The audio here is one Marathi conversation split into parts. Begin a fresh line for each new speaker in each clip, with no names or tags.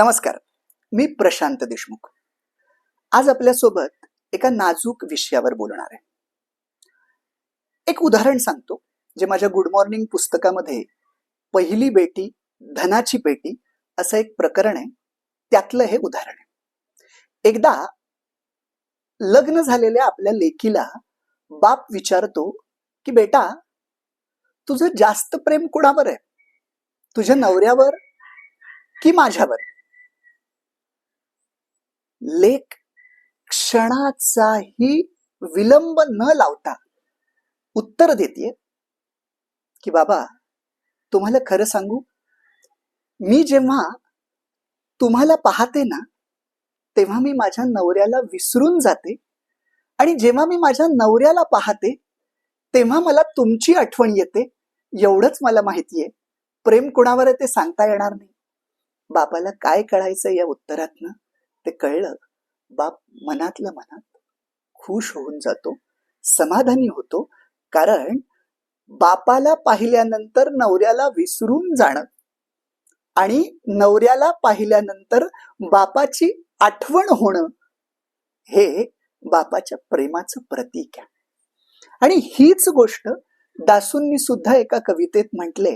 नमस्कार. मी प्रशांत देशमुख. आज आपल्यासोबत एका नाजूक विषयावर बोलणार आहे. एक उदाहरण सांगतो जे माझ्या गुड मॉर्निंग पुस्तकामध्ये पहिली बेटी धनाची पेटी असं एक प्रकरण आहे. त्यातलं हे उदाहरण आहे. एकदा लग्न झालेल्या आपल्या लेकीला बाप विचारतो की बेटा तुझं जास्त प्रेम कुणावर आहे? तुझ्या नवऱ्यावर की माझ्यावर? लेख क्षणाचाही विलंब न लावता उत्तर देते की बाबा तुम्हाला खरं सांगू मी जेव्हा तुम्हाला पाहते ना तेव्हा मी माझ्या नवऱ्याला विसरून जाते आणि जेव्हा मी माझ्या नवऱ्याला पाहते तेव्हा मला तुमची आठवण येते एवढंच मला माहितीये. प्रेम कुणावर ते सांगता येणार नाही. बाबाला काय कळायचं या उत्तरातनं? ते कळलं बाप मनातल्या मनात खुश होऊन जातो समाधानी होतो कारण बापाला पाहिल्यानंतर नवऱ्याला विसरून जाणं आणि नवऱ्याला पाहिल्यानंतर बापाची आठवण होणं हे बापाच्या प्रेमाचं प्रतीक आहे. आणि हीच गोष्ट दासूंनी सुद्धा एका कवितेत म्हटले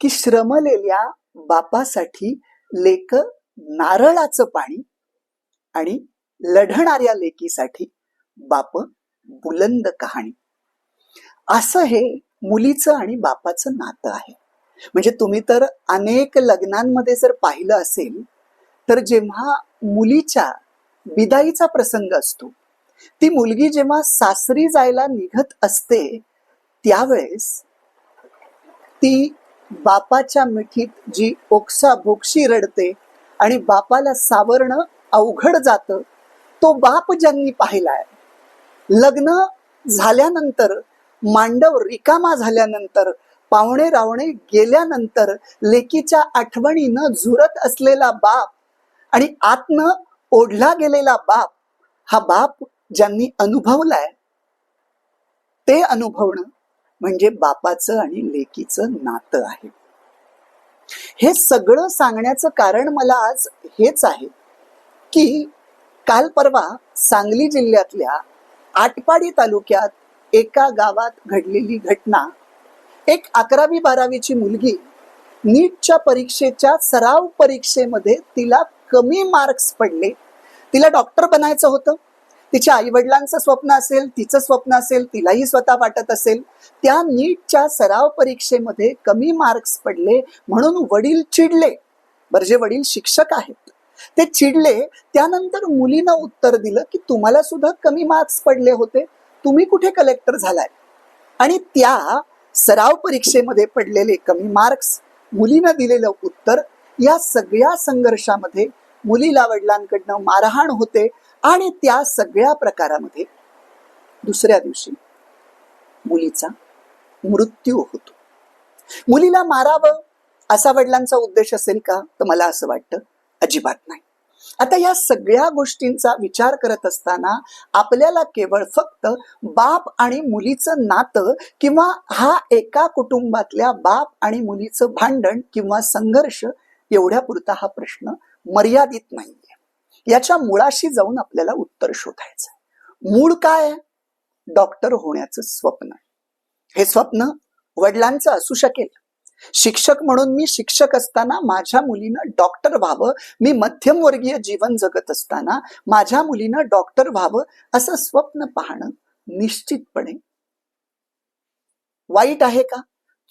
की श्रमलेल्या बापासाठी लेक नारळाचं पाणी आणि लढणाऱ्या लेकीसाठी बाप बुलंद कहाणी. असं हे मुलीचं आणि बापाचं नातं आहे. म्हणजे तुम्ही तर अनेक लग्नांमध्ये जर पाहिलं असेल तर जेव्हा मुलीच्या बिदाईचा प्रसंग असतो ती मुलगी जेव्हा सासरी जायला निघत असते त्यावेळेस ती बापाच्या मिठीत जी ओक्सा भोक्षी रडते आणि बापाला सावरणं अवघड जातं. तो बाप ज्यांनी पाहिलाय लग्न झाल्यानंतर मांडव रिकामा झाल्यानंतर पाहुणे रावणे गेल्यानंतर लेकीच्या आठवणीनं झुरत असलेला बाप आणि आतनं ओढला गेलेला बाप हा बाप ज्यांनी अनुभवलाय ते अनुभवणं म्हणजे बापाचं आणि लेकीचं नातं आहे. हे सगळं सांगण्याचं कारण मला आज हेच आहे. की काल परवा सांगली जिल्ह्यातल्या आटपाडी तालुक्यात एका गावात घडलेली घटना. एक अकरावी बारावीची मुलगी नीटच्या परीक्षेच्या सराव परीक्षेमध्ये तिला कमी मार्क्स पडले. तिला डॉक्टर बनायचं होतं. तिच्या आई वडिलांचं स्वप्न असेल तिचं स्वप्न असेल तिलाही स्वतः वाटत असेल. त्या नीटच्या सराव परीक्षेमध्ये कमी मार्क्स पडले म्हणून वडील चिडले. बरं जे वडील शिक्षक आहेत ते चिडले. त्यानंतर मुलीनं उत्तर दिलं की तुम्हाला सुद्धा कमी मार्क्स पडले होते. तुम्ही कुठे कलेक्टर झालाय? आणि त्या सराव परीक्षेमध्ये पडलेले कमी मार्क्स मुलीनं दिलेलं उत्तर या सगळ्या संघर्षामध्ये मुलीला वडिलांकडनं मारहाण होते आणि त्या सगळ्या प्रकारामध्ये दुसऱ्या दिवशी मुलीचा मृत्यू होतो. मुलीला मारावं असा वडिलांचा उद्देश असेल का? तर मला असं वाटतं अजिबात नाही. आता या सगळ्या गोष्टींचा विचार करत असताना आपल्याला केवळ फक्त बाप आणि मुलीचं नातं किंवा हा एका कुटुंबातल्या बाप आणि मुलीचं भांडण किंवा संघर्ष एवढ्या पुरता हा प्रश्न मर्यादित नाहीये. याच्या मुळाशी जाऊन आपल्याला उत्तर शोधायचं मूळ काय? डॉक्टर होण्याचं स्वप्न. हे स्वप्न वडिलांचं असू शकेल. शिक्षक म्हणून मी शिक्षक असताना माझ्या मुलीनं डॉक्टर व्हावं. मी मध्यमवर्गीय जीवन जगत असताना माझ्या मुलीनं डॉक्टर व्हावं असं स्वप्न पाहणं निश्चितपणे वाईट आहे का?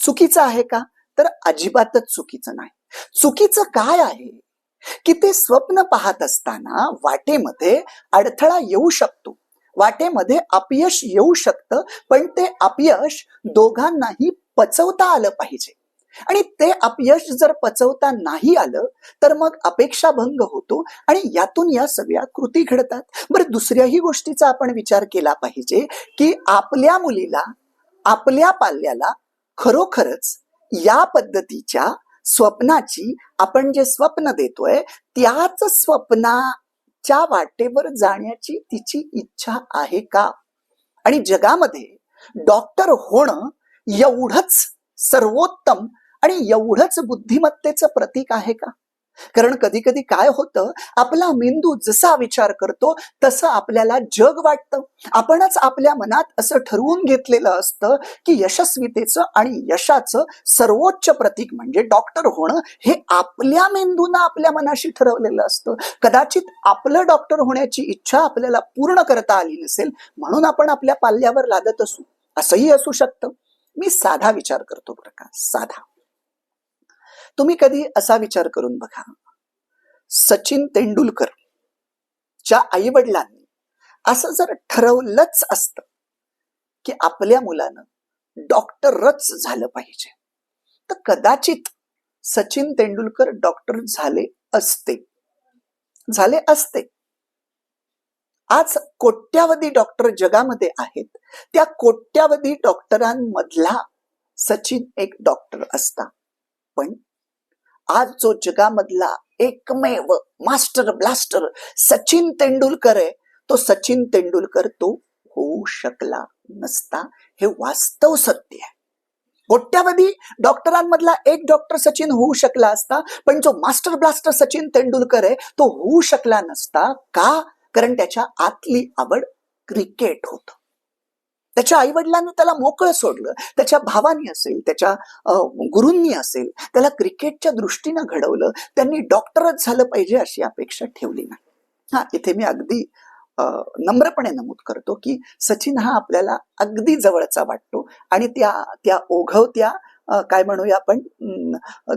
चुकीचं आहे का? तर अजिबातच चुकीचं नाही. चुकीचं काय आहे? की ते स्वप्न पाहत असताना वाटेमध्ये अडथळा येऊ शकतो. वाटेमध्ये अपयश येऊ शकतं पण ते अपयश दोघांनाही पचवता आलं पाहिजे. आणि ते अपयश जर पचवता नाही आलं तर मग अपेक्षाभंग होतो आणि यातून या सगळ्या कृती घडतात. बरं दुसऱ्याही गोष्टीचा आपण विचार केला पाहिजे की आपल्या मुलीला आपल्या पाल्याला खरोखरच या पद्धतीच्या स्वप्नाची आपण जे स्वप्न देतोय त्याच स्वप्नाच्या वाटेवर जाण्याची तिची इच्छा आहे का? आणि जगामध्ये डॉक्टर होणं एवढंच सर्वोत्तम आणि एवढंच बुद्धिमत्तेचं प्रतीक आहे का? कारण कधी कधी काय होतं आपला मेंदू जसा विचार करतो तसं आपल्याला जग वाटतं. आपणच आपल्या मनात असं ठरवून घेतलेलं असतं की यशस्वीतेचं आणि यशाचं सर्वोच्च प्रतीक म्हणजे डॉक्टर होणं हे आपल्या मेंदूनं आपल्या मनाशी ठरवलेलं असतं. कदाचित आपलं डॉक्टर होण्याची इच्छा आपल्याला पूर्ण करता आली नसेल म्हणून आपण आपल्या पाल्यावर लादत असू. असंही असू शकतं. मी साधा विचार करतो बरं का साधा. तुम्ही कधी असा विचार करून बघा. सचिन तेंडुलकर च्या आई वडिलांनी असं जर ठरवलंच असत की आपल्या मुलानं डॉक्टरच झालं पाहिजे तर कदाचित सचिन तेंडुलकर डॉक्टर झाले असते. झाले असते. आज कोट्यावधी डॉक्टर जगामध्ये आहेत. त्या कोट्यावधी डॉक्टरांमधला सचिन एक डॉक्टर असता. पण आज जो जगामधला एकमेव मास्टर ब्लास्टर सचिन तेंडुलकर आहे. तो सचिन तेंडुलकर तो होऊ शकला नसता. हे वास्तव सत्य आहे. कोट्यावधी डॉक्टरांमधला एक डॉक्टर सचिन होऊ शकला असता पण जो मास्टर ब्लास्टर सचिन तेंडुलकर आहे तो होऊ शकला नसता. का? कारण त्याच्या आतली आवड क्रिकेट होत. त्याच्या आई वडिलांनी त्याला मोकळं सोडलं. त्याच्या भावानी असेल त्याच्या गुरूंनी असेल त्याला क्रिकेटच्या दृष्टीनं घडवलं त्यांनी डॉक्टरच झालं पाहिजे अशी अपेक्षा ठेवली नाही. हा इथे मी अगदी अं, नम्रपणे नमूद करतो की सचिन हा आपल्याला अगदी जवळचा वाटतो आणि त्या त्या ओघवत्या काय म्हणूया आपण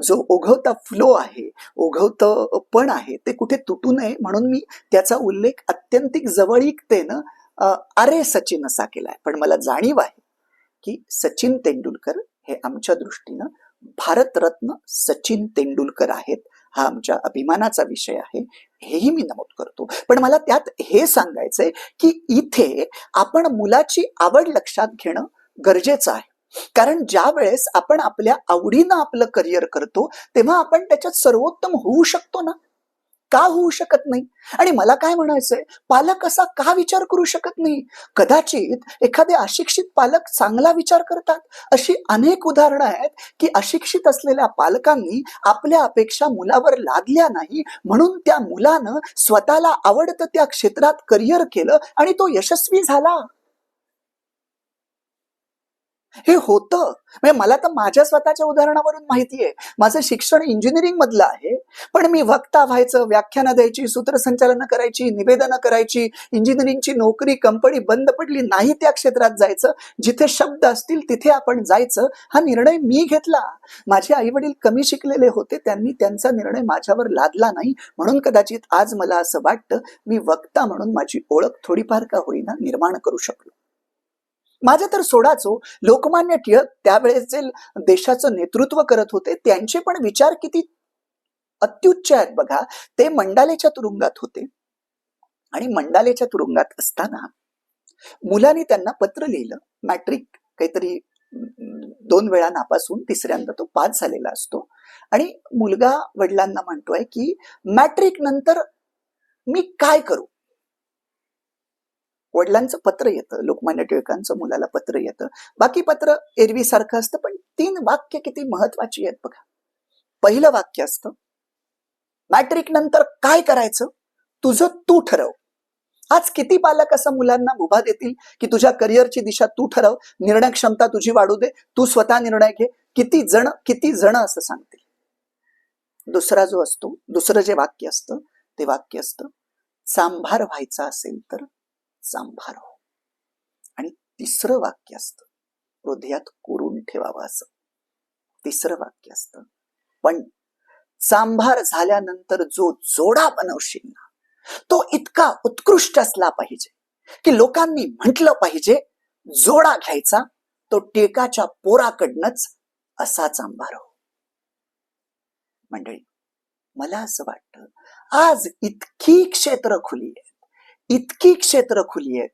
जो ओघवता फ्लो आहे ओघवतं पण आहे ते कुठे तुटू नये म्हणून मी त्याचा उल्लेख अत्यंतिक जवळीकतेनं अरे सचिन असा केलाय. पण मला जाणीव आहे की सचिन तेंडुलकर हे आमच्या दृष्टीनं भारतरत्न सचिन तेंडुलकर आहेत हा आमच्या अभिमानाचा विषय आहे. हेही मी नमूद करतो. पण मला त्यात हे सांगायचंय की इथे आपण मुलाची आवड लक्षात घेणं गरजेचं आहे. कारण ज्या वेळेस आपण आपल्या आवडीनं आपलं करिअर करतो तेव्हा आपण त्याच्यात सर्वोत्तम होऊ शकतो ना? का होऊ शकत नाही? आणि मला काय म्हणायचंय? पालक असा का विचार करू शकत नाही? कदाचित एखादे अशिक्षित पालक चांगला विचार करतात. अशी अनेक उदाहरणं आहेत की अशिक्षित असलेल्या पालकांनी आपल्या अपेक्षा मुलावर लादल्या नाही म्हणून त्या मुलानं स्वतःला आवडतं त्या क्षेत्रात करिअर केलं आणि तो यशस्वी झाला. हे होतं. म्हणजे मला तर माझ्या स्वतःच्या उदाहरणावरून माहिती आहे. माझं शिक्षण इंजिनिअरिंग मधलं आहे. पण मी वक्ता व्हायचं व्याख्यानं द्यायची सूत्रसंचालनं करायची निवेदनं करायची इंजिनिअरिंगची नोकरी कंपनी बंद पडली नाही त्या क्षेत्रात जायचं. जिथे शब्द असतील तिथे आपण जायचं. हा निर्णय मी घेतला. माझे आई वडील कमी शिकलेले होते. त्यांनी त्यांचा निर्णय माझ्यावर लादला नाही. म्हणून कदाचित आज मला असं वाटतं मी वक्ता म्हणून माझी ओळख थोडीफार का होईना निर्माण करू शकलो. माझं तर सोडाचो. लोकमान्य टिळक त्यावेळेस जे देशाचं नेतृत्व करत होते. त्यांचे पण विचार किती अत्युच्च आहेत बघा. ते मंडालेच्या तुरुंगात होते. आणि मंडालेच्या तुरुंगात असताना मुलांनी त्यांना पत्र लिहिलं. मॅट्रिक काहीतरी दोन वेळा नापासून तिसऱ्यांदा तो पास झालेला असतो. आणि मुलगा वडिलांना म्हणतोय की मॅट्रिक नंतर मी काय करू? वडिलांचं पत्र येतं लोकमान्य टिळकांचं मुलाला पत्र येतं. बाकी पत्र एरवी सारखं असतं पण तीन वाक्य किती महत्वाची आहेत बघा. पहिलं वाक्य असतं मॅट्रिक नंतर काय करायचं? तुझं तू ठरव. आज किती पालक असं मुलांना मुभा देतील की तुझ्या करिअरची दिशा तू ठरव निर्णय क्षमता तुझी वाढू दे तू स्वतः निर्णय घे. किती जण किती जण असं सांगतील? दुसरा जो असतो दुसरं जे वाक्य असतं ते वाक्य असतं सांभार व्हायचा असेल तर सांभार हो. आणि तिसरं वाक्य असतं हृदयात कोरून ठेवावं असं. तिसरं वाक्य असतं. पण सांभार झाल्यानंतर जो जोडा बनवशील ना तो इतका उत्कृष्ट असला पाहिजे की लोकांनी म्हटलं पाहिजे जोडा घ्यायचा तो टेकाच्या पोराकडनंच असा चांभार हो. मंडळी मला असं वाटतं आज इतकी क्षेत्र खुली आहेत. इतकी क्षेत्र खुली आहेत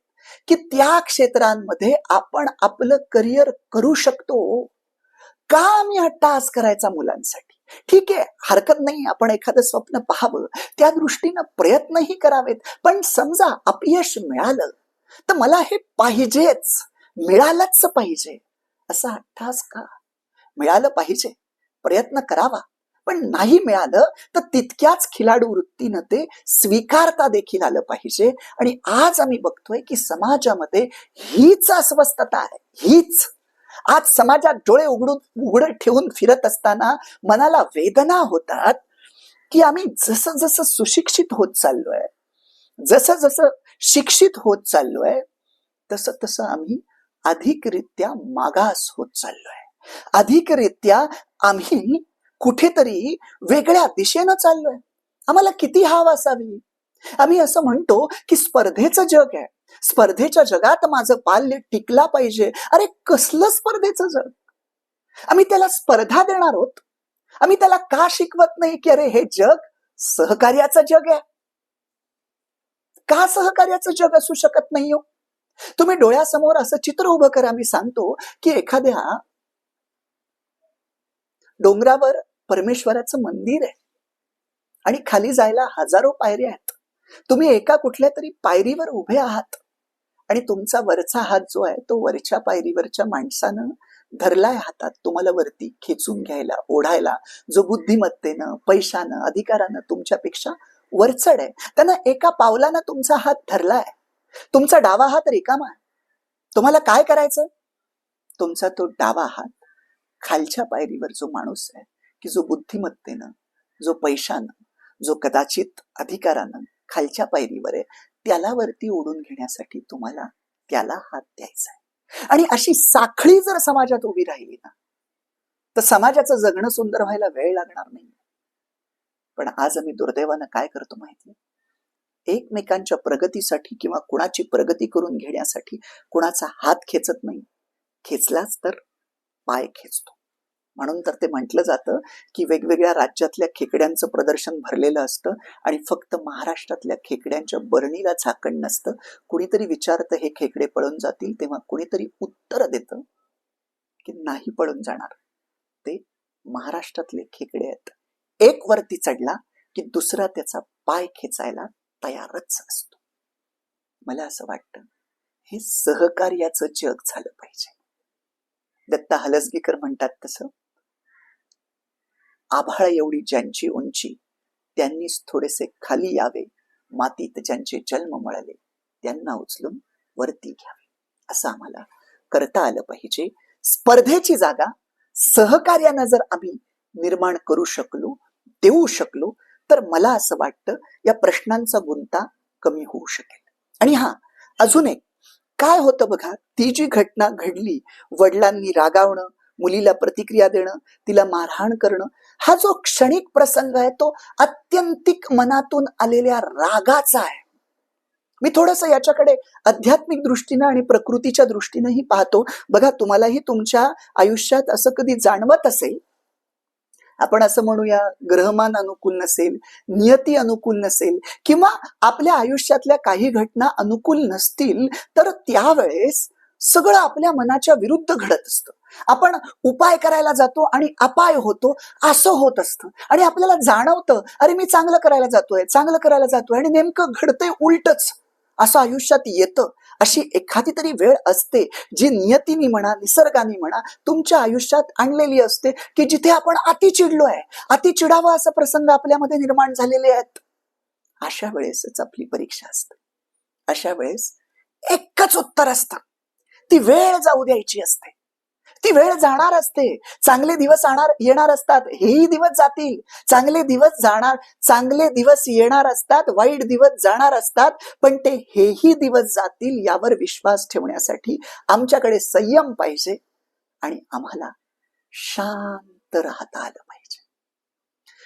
की त्या क्षेत्रांमध्ये आपण आपलं करिअर करू शकतो. का आम्ही हा टास्क करायचा मुलांसाठी? ठीक आहे हरकत नाही आपण एखादं स्वप्न पाहावं त्या दृष्टीनं प्रयत्नही करावेत पण समजा अपयश मिळालं तर मला हे पाहिजेच मिळालंच पाहिजे असा हट्टास का? मिळालं पाहिजे प्रयत्न करावा. पण नाही मिळालं तर तितक्याच खिलाडू वृत्तीनं ते स्वीकारता देखील आलं पाहिजे. आणि आज आम्ही बघतोय की समाजामध्ये हीच अस्वस्थता आहे. हीच. आज समाजात डोळे उघडून उघड ठेवून फिरत असताना मनाला वेदना होतात की आम्ही जसं जसं सुशिक्षित होत चाललोय जसं जसं शिक्षित होत चाललोय तसं तसं आम्ही अधिकरित्या मागास होत चाललोय. अधिकरित्या आम्ही कुठेतरी वेगळ्या दिशेनं चाललोय. आम्हाला किती हाव असावी? आम्ही असं म्हणतो की स्पर्धेचं जग आहे. स्पर्धेच्या जगात माझं बाल्य टिकला पाहिजे. अरे कसलं स्पर्धेचं जग? आम्ही त्याला स्पर्धा देणार आहोत. आम्ही त्याला का शिकवत नाही की अरे हे जग सहकार्याचं जग आहे? का सहकार्याचं जग असू शकत नाही हो? तुम्ही डोळ्यासमोर असं चित्र उभं करा. मी सांगतो की एखाद्या डोंगरावर परमेश्वराचं मंदिर आहे. आणि खाली जायला हजारो पायऱ्या आहेत. तुम्ही एका कुठल्या तरी पायरीवर उभे आहात. आणि तुमचा वरचा हात जो आहे तो वरच्या पायरीवरच्या माणसानं धरलाय हातात. तुम्हाला वरती खेचून घ्यायला ओढायला जो बुद्धिमत्तेनं पैशानं अधिकारानं तुमच्यापेक्षा वरचढ आहे. त्यांना एका पावलानं तुमचा हात धरलाय. तुमचा डावा हात रिकामा आहे. तुम्हाला काय करायचं तुमचा तो डावा हात खालच्या पायरीवर जो माणूस आहे की जो बुद्धिमत्तेनं जो पैशानं जो कदाचित अधिकारानं खालच्या पायरीवर आहे त्याला वरती ओढून घेण्यासाठी तुम्हाला त्याला हात द्यायचा आहे. आणि अशी साखळी जर समाजात उभी राहिली ना तर समाजाचं जगणं सुंदर व्हायला वेळ लागणार नाही. पण आज आम्ही दुर्दैवानं काय करतो माहिती एकमेकांच्या प्रगतीसाठी किंवा कुणाची प्रगती करून घेण्यासाठी कुणाचा हात खेचत नाही. खेचलाच तर पाय खेचतो. म्हणून तर ते म्हटलं जातं की वेगवेगळ्या राज्यातल्या खेकड्यांचं प्रदर्शन भरलेलं असतं आणि फक्त महाराष्ट्रातल्या खेकड्यांच्या बरणीला झाकण नसतं. कुणीतरी विचारतं हे खेकडे पळून जातील? तेव्हा कुणीतरी उत्तर देतं की नाही पळून जाणार. ते महाराष्ट्रातले खेकडे आहेत. एक वरती चढला की दुसरा त्याचा पाय खेचायला तयारच असतो. मला असं वाटतं हे सहकार्याचं जग झालं पाहिजे. दत्ता हलसगीकर म्हणतात तसं आभाळ एवढी ज्यांची उंची. त्यांनीच थोडेसे खाली यावे. मातीत ज्यांचे जन्म मळले त्यांना उचलून वरती घ्यावे. असं आम्हाला करता आलं पाहिजे. स्पर्धेची जागा सहकार्यानं जर आम्ही निर्माण करू शकलो देऊ शकलो तर मला असं वाटतं या प्रश्नांचा गुंता कमी होऊ शकेल. आणि हा अजून एक. काय होतं बघा ती जी घटना घडली वडिलांनी रागावणं मुलीला प्रतिक्रिया देणं तिला मारहाण करणं हा जो क्षणिक प्रसंग आहे तो अत्यंतिक मनातून आलेल्या रागाचा आहे. मी थोडस याच्याकडे आध्यात्मिक दृष्टीनं आणि प्रकृतीच्या दृष्टीनंही पाहतो. बघा तुम्हालाही तुमच्या आयुष्यात असं कधी जाणवत असेल? आपण असं म्हणूया ग्रहमान अनुकूल नसेल नियती अनुकूल नसेल किंवा आपल्या आयुष्यातल्या काही घटना अनुकूल नसतील तर त्यावेळेस सगळं आपल्या मनाच्या विरुद्ध घडत असतं. आपण उपाय करायला जातो आणि अपाय होतो असं होत असतं. आणि आपल्याला जाणवतं अरे मी चांगलं करायला जातोय चांगलं करायला जातोय आणि नेमकं घडतंय उलटच. असं आयुष्यात येतं. अशी एखादी तरी वेळ असते जी नियतीने म्हणा निसर्गाने म्हणा तुमच्या आयुष्यात आणलेली असते की जिथे आपण अति चिडलो आहे. अति चिडावं असा प्रसंग आपल्यामध्ये निर्माण झालेले आहेत. अशा वेळेसच आपली परीक्षा असते. अशा वेळेस एकच उत्तर असतं. ती वेळ जाऊ द्यायची असते. ती वेळ जाणार असते. चांगले दिवस आणणार येणार असतात. हेही दिवस जातील. चांगले दिवस जाणार चांगले दिवस येणार असतात. वाईट दिवस जाणार असतात. पण ते हेही दिवस जातील यावर विश्वास ठेवण्यासाठी आमच्याकडे संयम पाहिजे आणि आम्हाला शांत राहता आलं पाहिजे.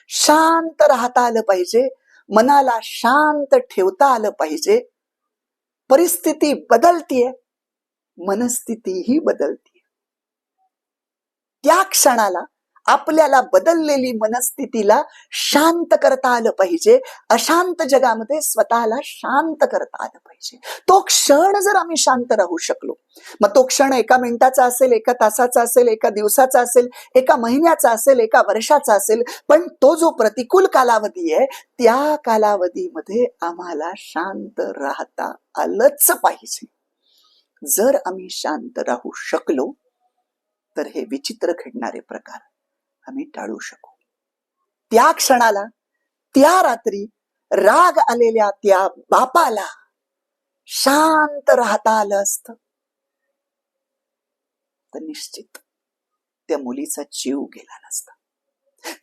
शांत राहता आलं पाहिजे. मनाला शांत ठेवता आलं पाहिजे. परिस्थिती बदलतीये. मनस्थितीही बदलते. त्या क्षणाला आपल्याला बदललेली मनस्थितीला शांत करता आलं पाहिजे. अशांत जगामध्ये स्वतःला शांत करता आलं पाहिजे. तो क्षण जर आम्ही शांत राहू शकलो मग तो क्षण एका मिनिटाचा असेल एका तासाचा असेल एका दिवसाचा असेल एका महिन्याचा असेल एका वर्षाचा असेल पण तो जो प्रतिकूल कालावधी आहे त्या कालावधीमध्ये आम्हाला शांत राहता आलंच पाहिजे. जर आम्ही शांत राहू शकलो तर हे विचित्र घडणारे प्रकार आम्ही टाळू शकू. त्या क्षणाला त्या रात्री राग आलेल्या त्या बापाला शांत राहता आलं असत. तर निश्चित त्या मुलीचा जीव गेला नसता.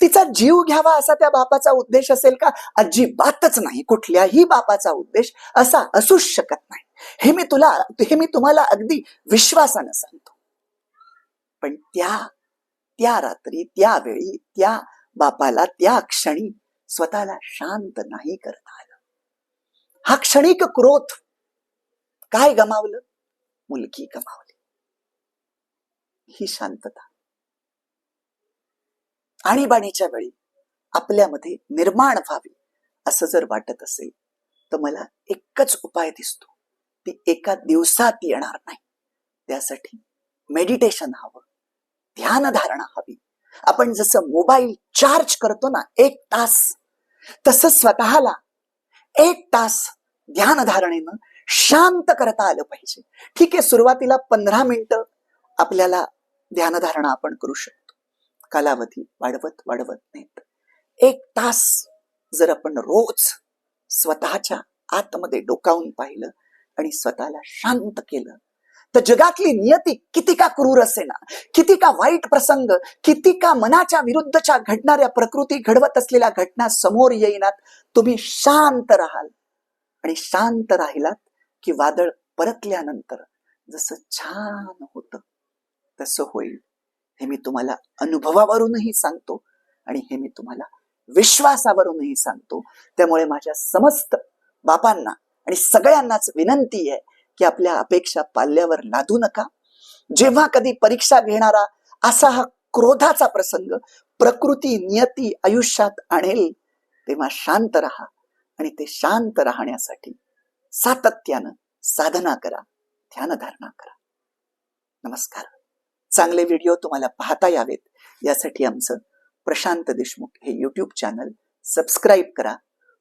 तिचा जीव घ्यावा असा त्या बापाचा उद्देश असेल का? अजिबातच नाही. कुठल्याही बापाचा उद्देश असा असूच शकत नाही. हे मी तुला हे मी तुम्हाला अगदी विश्वासानं सांगतो. पण त्या त्या रात्री त्यावेळी त्या बापाला त्या क्षणी स्वतःला शांत नाही करता आलं. हा क्षणिक क्रोध काय गमावलं? मुलगी गमावली. ही शांतता. आणीबाणीच्या वेळी आपल्यामध्ये निर्माण व्हावी असं जर वाटत असेल तर मला एकच उपाय दिसतो. ती एका दिवसात येणार नाही. त्यासाठी मेडिटेशन हवं. ध्यानधारणा हवी. आपण जसं मोबाईल चार्ज करतो ना एक तास तसं स्वतःला एक तास ध्यानधारणेनं शांत करता आलं पाहिजे. ठीक आहे सुरुवातीला पंधरा मिनिटं आपल्याला ध्यानधारणा आपण करू शकतो. कालावधी वाढवत वाढवत नाहीत. एक तास जर आपण रोज स्वतःच्या आतमध्ये डोकावून पाहिलं आणि स्वतःला शांत केलं. तर जगातली नियती किती का क्रूर असे ना किती का वाईट प्रसंग किती का मनाच्या विरुद्धच्या घडणाऱ्या प्रकृती घडवत असलेल्या घटना समोर येईनात तुम्ही शांत राहाल. आणि शांत राहिलात की वादळ परतल्यानंतर जसं छान होतं तसं होईल. हे मी तुम्हाला अनुभवावरूनही सांगतो आणि हे मी तुम्हाला विश्वासावरूनही सांगतो. त्यामुळे माझ्या समस्त बापांना आणि सगळ्यांनाच विनंती आहे की आपल्या अपेक्षा पाल्यावर लादू नका. जेव्हा कधी परीक्षा घेणारा असा हा क्रोधाचा प्रसंग प्रकृती नियती आयुष्यात आणेल तेव्हा शांत राहा आणि ते शांत राहण्यासाठी सातत्यानं साधना करा ध्यानधारणा करा. नमस्कार. चांगले व्हिडिओ तुम्हाला पाहता यावेत. यासाठी आमचं प्रशांत देशमुख हे यूट्यूब चॅनल सबस्क्राईब करा.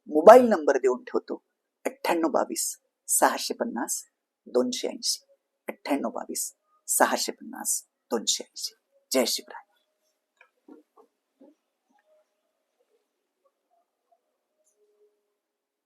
मोबाईल नंबर देऊन ठेवतो. अठ्ठ्याण्णव बावीस सहाशे पन्नास दोनशे ऐंशी. अठ्ठ्याण्णव बावीस सहाशे पन्नास दोनशे ऐंशी. जय शिवराय.